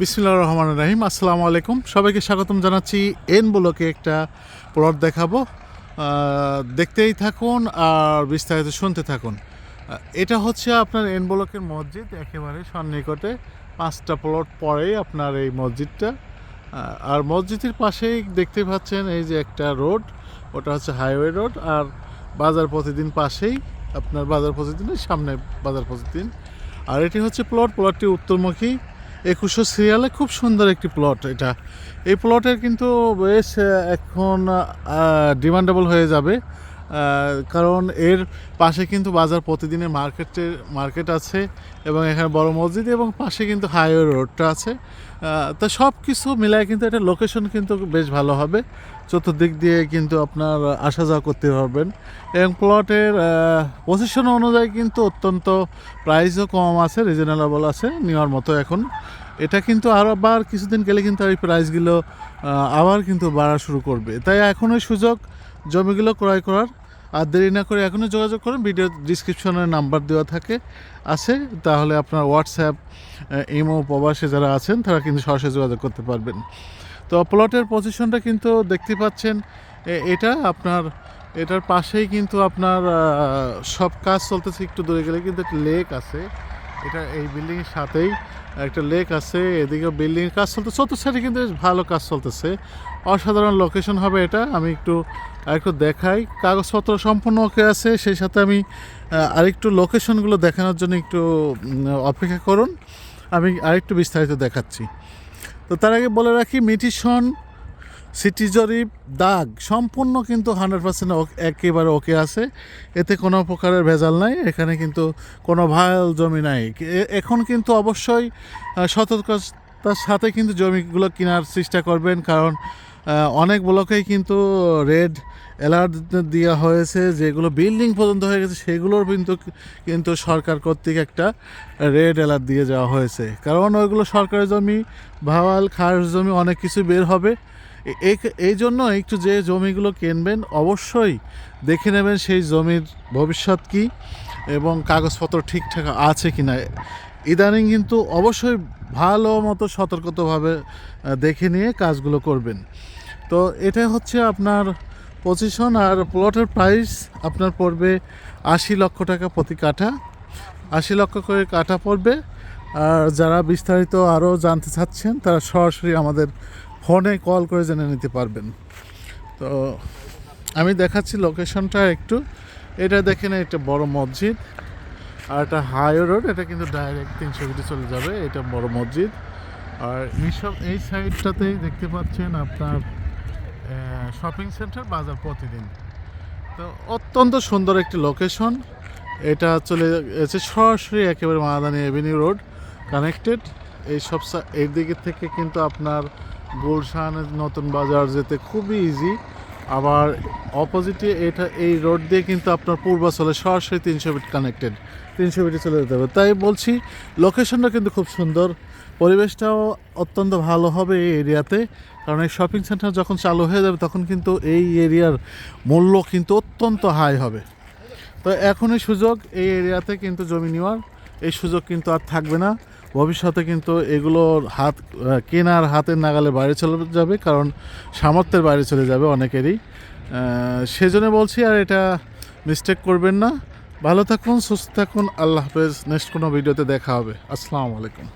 বিসমুল্লাহ রহমান রাহিম, আসসালামু আলাইকুম। সবাইকে স্বাগতম জানাচ্ছি। এন ব্লকে একটা প্লট দেখাবো। দেখতেই থাকুন আর বিস্তারিত শুনতে থাকুন। এটা হচ্ছে আপনার এন ব্লকের মসজিদ, একেবারে সন্নিকটে। পাঁচটা প্লট পরেই আপনার এই মসজিদটা। আর মসজিদের পাশেই দেখতে পাচ্ছেন এই যে একটা রোড, ওটা হচ্ছে হাইওয়ে রোড। আর বাজার প্রতিদিন পাশেই আপনার বাজার প্রতিদিনের সামনে বাজার প্রতিদিন। আর এটি হচ্ছে প্লট প্লটটি উত্তরমুখী। একুশো সিরিয়ালে খুব সুন্দর একটি প্লট এটা। এই প্লটের কিন্তু বেশ এখন ডিমান্ডেবল হয়ে যাবে কারণ এর পাশে কিন্তু বাজার প্রতিদিনের মার্কেটের মার্কেট আছে এবং এখানে বড় মসজিদ এবং পাশে কিন্তু হাইওয়ে রোডটা আছে। তো সব কিছু মিলায় কিন্তু এটা লোকেশন কিন্তু বেশ ভালো হবে। চতুর্দিক দিয়ে কিন্তু আপনার আসা যাওয়া করতে পারবেন। এবং প্লটের পজিশন অনুযায়ী কিন্তু অত্যন্ত প্রাইসও কম আছে রিজনেবল আছে, নেওয়ার মতো এখন। এটা কিন্তু আরও আবার কিছুদিন গেলে কিন্তু এই প্রাইসগুলো আবার কিন্তু বাড়া শুরু করবে। তাই এখনই সুযোগ জমিগুলো ক্রয় করার আর দেরি না করে এখনও যোগাযোগ করুন। ভিডিও ডিসক্রিপশনে নাম্বার দেওয়া থাকে, আছে। তাহলে আপনার হোয়াটসঅ্যাপ ইমো প্রবাসে যারা আছেন, তারা কিন্তু সরাসরি যোগাযোগ করতে পারবেন। তো প্লটের পজিশনটা কিন্তু দেখতে পাচ্ছেন এটা আপনার, এটার পাশেই কিন্তু আপনার সব কাজ চলতেছে একটু দূরে গেলে, কিন্তু একটা লেক আছে। এটা এই বিল্ডিংয়ের সাথেই একটা লেক আছে, এদিকে বিল্ডিং কাজ চলতে, চতুর্থ সাইডে কিন্তু বেশ ভালো কাজ চলতেছে। অসাধারণ লোকেশন হবে এটা, আমি একটু আরেকটু দেখাই। কাগজপত্র সম্পূর্ণ ওকে আছে, সেই সাথে আমি আরেকটু লোকেশনগুলো দেখানোর জন্য একটু অপেক্ষা করুন। আমি আরেকটু বিস্তারিত দেখাচ্ছি। তো তার আগে বলে রাখি, মিটিশন সিটি জরিপ দাগ সম্পূর্ণ কিন্তু হান্ড্রেড পার্সেন্ট একেবারে ওকে আছে। এতে কোনো প্রকারের ভেজাল নাই, এখানে কিন্তু কোনো ভায়াল জমি নাই। এখন কিন্তু অবশ্যই সতর্কতার সাথে কিন্তু জমিগুলো কেনার চেষ্টা করবেন, কারণ অনেক ব্লকেই কিন্তু রেড অ্যালার্ট দেওয়া হয়েছে, যেগুলো বিল্ডিং পর্যন্ত হয়ে গেছে, সেগুলোর কিন্তু কিন্তু সরকার কর্তৃক একটা রেড অ্যালার্ট দিয়ে যাওয়া হয়েছে। কারণ ওইগুলো সরকারি জমি ভাওয়াল খাস জমি, অনেক কিছু বের হবে। এই জন্য একটু যে জমিগুলো কিনবেন, অবশ্যই দেখে নেবেন সেই জমির ভবিষ্যৎ কি এবং কাগজপত্র ঠিকঠাক আছে কি না ইদানিং কিন্তু অবশ্যই ভালো মতো সতর্কতভাবে দেখে নিয়ে কাজগুলো করবেন। তো এটা হচ্ছে আপনার পজিশন আর প্লটের প্রাইস আপনার পড়বে আশি লক্ষ টাকা প্রতি কাঠা। আশি লক্ষ করে কাঠা পড়বে। আর যারা বিস্তারিত আরও জানতে চাচ্ছেন, তারা সরাসরি আমাদের ফোনে কল করে জেনে নিতে পারবেন। তো আমি দেখাচ্ছি লোকেশনটা একটু। এটা দেখেন, এটা বড় মসজিদ। আর এটা হাই রোড, এটা কিন্তু ডাইরেক্ট তিনশো ফিটে চলে যাবে, এটা বড় মসজিদ। আর এইসব এই সাইডটাতেই দেখতে পাচ্ছেন আপনার শপিং সেন্টার, বাজার প্রতিদিন। তো অত্যন্ত সুন্দর একটি লোকেশন। এটা চলে গেছে সরাসরি একেবারে মাদানি এভিনিউ রোড কানেক্টেড। এই সব এই দিকে থেকে কিন্তু আপনার গুলশানের নতুন বাজার যেতে খুবই ইজি আবার অপোজিটে এটা, এই রোড দিয়ে কিন্তু আপনার পূর্বাচলে সরাসরি তিনশো ফিট কানেক্টেড তিনশো ফিটে চলে যেতে হবে। তাই বলছি লোকেশনটা কিন্তু খুব সুন্দর। পরিবেশটাও অত্যন্ত ভালো হবে এই এরিয়াতে কারণ এই শপিং সেন্টার যখন চালু হয়ে যাবে, তখন কিন্তু এই এরিয়ার মূল্য কিন্তু অত্যন্ত হাই হবে। তো এখনই সুযোগ, এই এরিয়াতে কিন্তু জমি নেওয়ার। এই সুযোগ কিন্তু আর থাকবে না। ভবিষ্যতে কিন্তু এগুলোর হাত কেনার হাতের নাগালে বাইরে চলে যাবে, কারণ সামর্থ্যের বাইরে চলে যাবে অনেকেরই। সেজন্য বলছি, আর এটা মিস্টেক করবেন না। ভালো থাকুন, সুস্থ থাকুন, আল্লাহ হাফেজ। নেক্সট কোনো ভিডিওতে দেখা হবে। আসসালামু আলাইকুম।